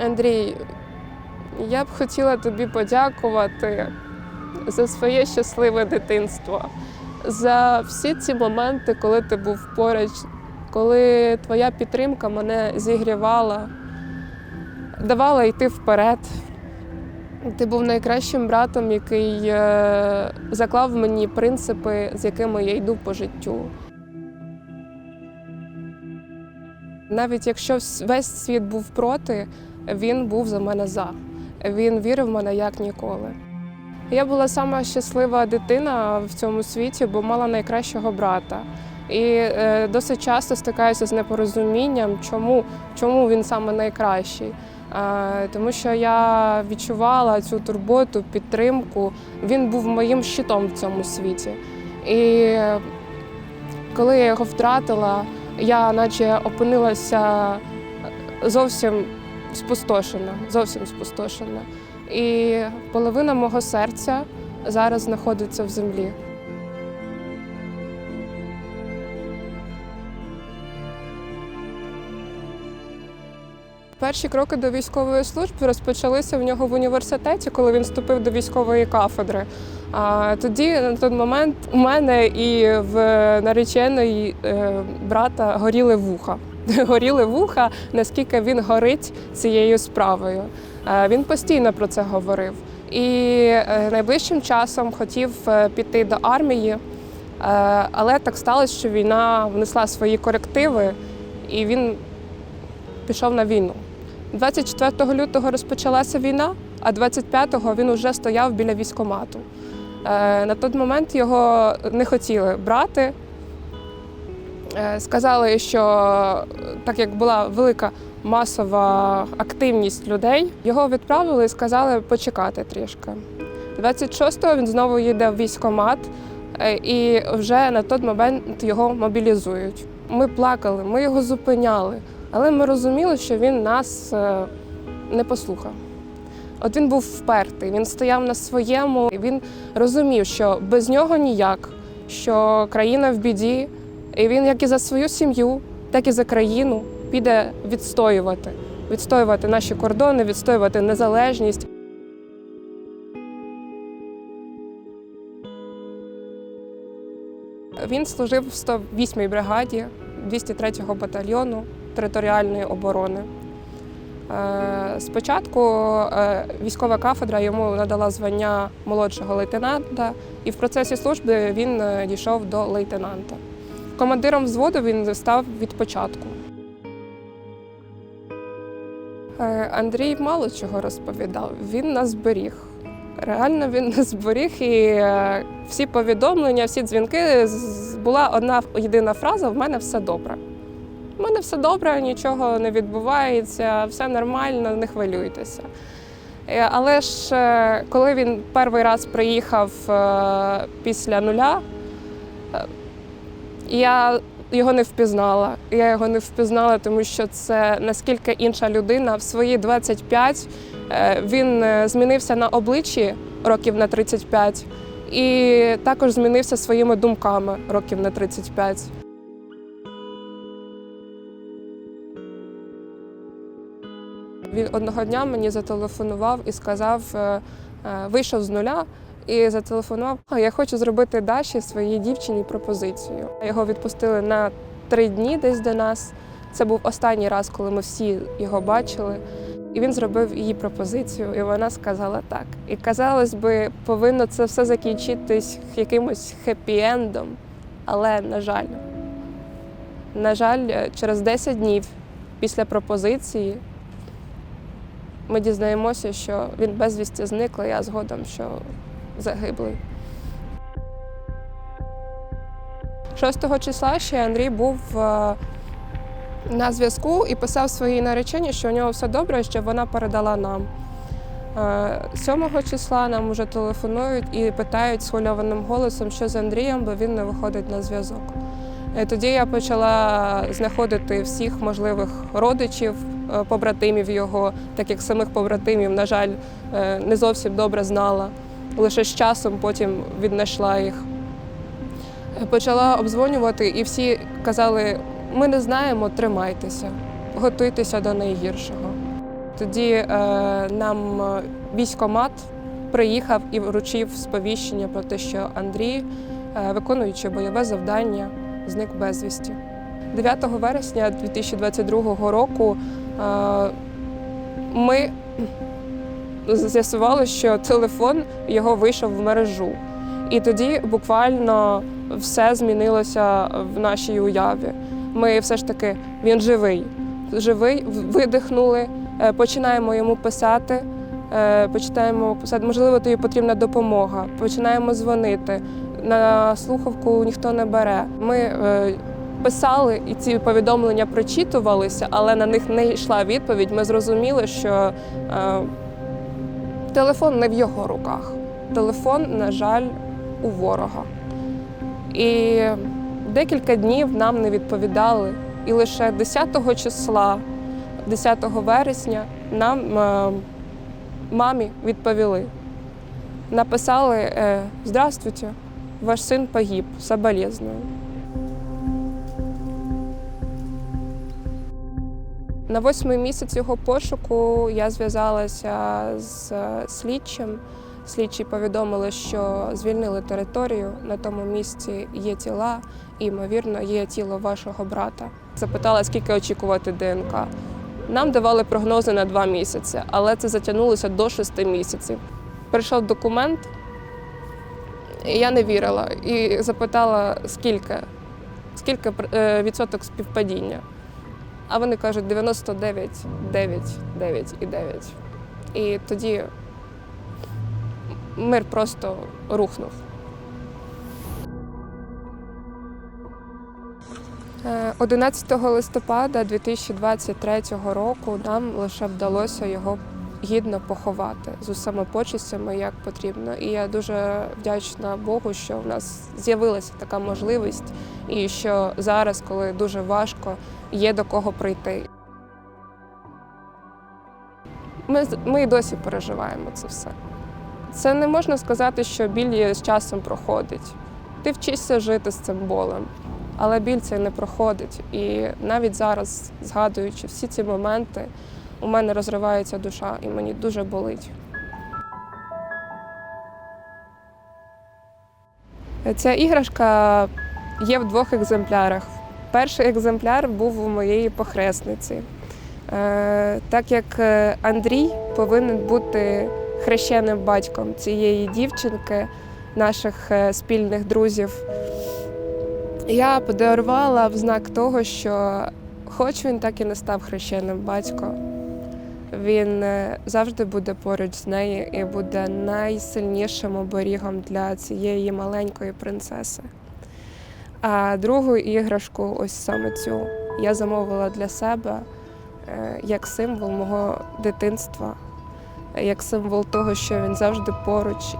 Андрій, я б хотіла тобі подякувати за своє щасливе дитинство, за всі ці моменти, коли ти був поруч, коли твоя підтримка мене зігрівала, давала йти вперед. Ти був найкращим братом, який е, заклав мені принципи, з якими я йду по життю. Навіть якщо весь світ був проти, він був за мене за. Він вірив в мене як ніколи. Я була сама щаслива дитина в цьому світі, бо мала найкращого брата. І е, досить часто стикаюся з непорозумінням, чому, чому він саме найкращий. Е, тому що я відчувала цю турботу, підтримку. Він був моїм щитом в цьому світі. І е, коли я його втратила, я наче опинилася зовсім спустошена, зовсім спустошена. І половина мого серця зараз знаходиться в землі. Перші кроки до військової служби розпочалися в нього в університеті, коли він вступив до військової кафедри. А тоді на той момент у мене і в нареченої е, брата горіли вуха. Горіли вуха, наскільки він горить цією справою. Е, Він постійно про це говорив. І е, найближчим часом хотів е, піти до армії, але так сталося, що війна внесла свої корективи, і він пішов на війну. 24 лютого розпочалася війна, а 25-го він вже стояв біля військомату. На той момент його не хотіли брати. Е, Сказали, що так як була велика масова активність людей, його відправили і сказали почекати трішки. 26-го він знову їде в військкомат, е, і вже на той момент його мобілізують. Ми плакали, ми його зупиняли, але ми розуміли, що він нас е, не послухав. От він був впертий, він стояв на своєму, він розумів, що без нього ніяк, що країна в біді, і він як і за свою сім'ю, так і за країну піде відстоювати, відстоювати наші кордони, відстоювати незалежність. Він служив в 108-й бригаді 203-го батальйону територіальної оборони. Е, Спочатку е, військова кафедра йому надала звання молодшого лейтенанта, і в процесі служби він е, дійшов до лейтенанта. Командиром взводу він став від початку. Е, Андрій мало чого розповідав. Він нас зберіг. Реально він нас зберіг, і е, всі повідомлення, всі дзвінки була одна єдина фраза: в мене все добре. У мене все добре, нічого не відбувається, все нормально, не хвилюйтеся. Е, Але ж коли він перший раз приїхав після нуля, я його не впізнала. Я його не впізнала, тому що це наскільки інша людина. В свої 25 е, він е, змінився на обличчі років на 35 і також змінився своїми думками років на 35. Він одного дня мені зателефонував і сказав, е, вийшов з нуля і зателефонував. Я хочу зробити Даші своїй дівчині пропозицію. Його відпустили на три дні десь до нас. Це був останній раз, коли ми всі його бачили. І він зробив їй пропозицію, і вона сказала так. І казалось би, повинно це все закінчитись якимось хеппі-ендом. Але, на жаль, на жаль, через 10 днів після пропозиції ми дізнаємося, що він безвісті зниклий, а згодом, що загиблий. 6 числа ще Андрій був е, на зв'язку і писав своїй нареченій, що у нього все добре, що вона передала нам. Е, 7 числа нам вже телефонують і питають схвильованим голосом, що з Андрієм, бо він не виходить на зв'язок. І тоді я почала знаходити всіх можливих родичів, е, побратимів його, так як самих побратимів, на жаль, е, не зовсім добре знала. Лише з часом потім віднайшла їх. Почала обдзвонювати, і всі казали: ми не знаємо, тримайтеся, готуйтеся до найгіршого. Тоді е, нам військомат приїхав і вручив сповіщення про те, що Андрій, е, виконуючи бойове завдання, зник безвісті. 9 вересня 2022 року е, ми з'ясували, що телефон його вийшов в мережу. І тоді буквально все змінилося в нашій уяві. Ми все ж таки він живий, живий, видихнули, е, починаємо йому писати. е, Починаємо писати, можливо, тобі потрібна допомога. Починаємо дзвонити. На слухавку ніхто не бере. Ми е, писали і ці повідомлення прочитувалися, але на них не йшла відповідь. Ми зрозуміли, що телефон не в його руках. Телефон, на жаль, у ворога. І декілька днів нам не відповідали. І лише 10 числа, 10 вересня, нам е, мамі відповіли. Написали е, Здравствуйте, ваш син погиб, соболезную. На восьмий місяць його пошуку я зв'язалася з е, слідчим. Слідчі повідомили, що звільнили територію. На тому місці є тіла, і, ймовірно, є тіло вашого брата. Запитала, скільки очікувати ДНК. Нам давали прогнози на два місяці, але це затягнулося до шести місяців. Прийшов документ, і я не вірила і запитала, скільки, скільки е, відсоток співпадіння. А вони кажуть 99, 9, 9 і 9. І тоді мир просто рухнув. Е, 11 листопада 2023 року нам лише вдалося його гідно поховати з усіма почестями, як потрібно. І я дуже вдячна Богу, що в нас з'явилася така можливість, і що зараз, коли дуже важко, є до кого прийти. Ми, ми досі переживаємо це все. Це не можна сказати, що біль з часом проходить. Ти вчишся жити з цим болем, але біль цей не проходить. І навіть зараз, згадуючи всі ці моменти, у мене розривається душа і мені дуже болить. Ця іграшка є в двох екземплярах. Перший екземпляр був у моєї похресниці. Е, Так як е, Андрій повинен бути хрещеним батьком цієї дівчинки, наших е, спільних друзів, я подарувала в знак того, що хоч він так і не став хрещеним батьком, він е, завжди буде поруч з нею і буде найсильнішим оберігом для цієї маленької принцеси. А другу іграшку, ось саме цю, я замовила для себе е, як символ мого дитинства, як символ того, що він завжди поруч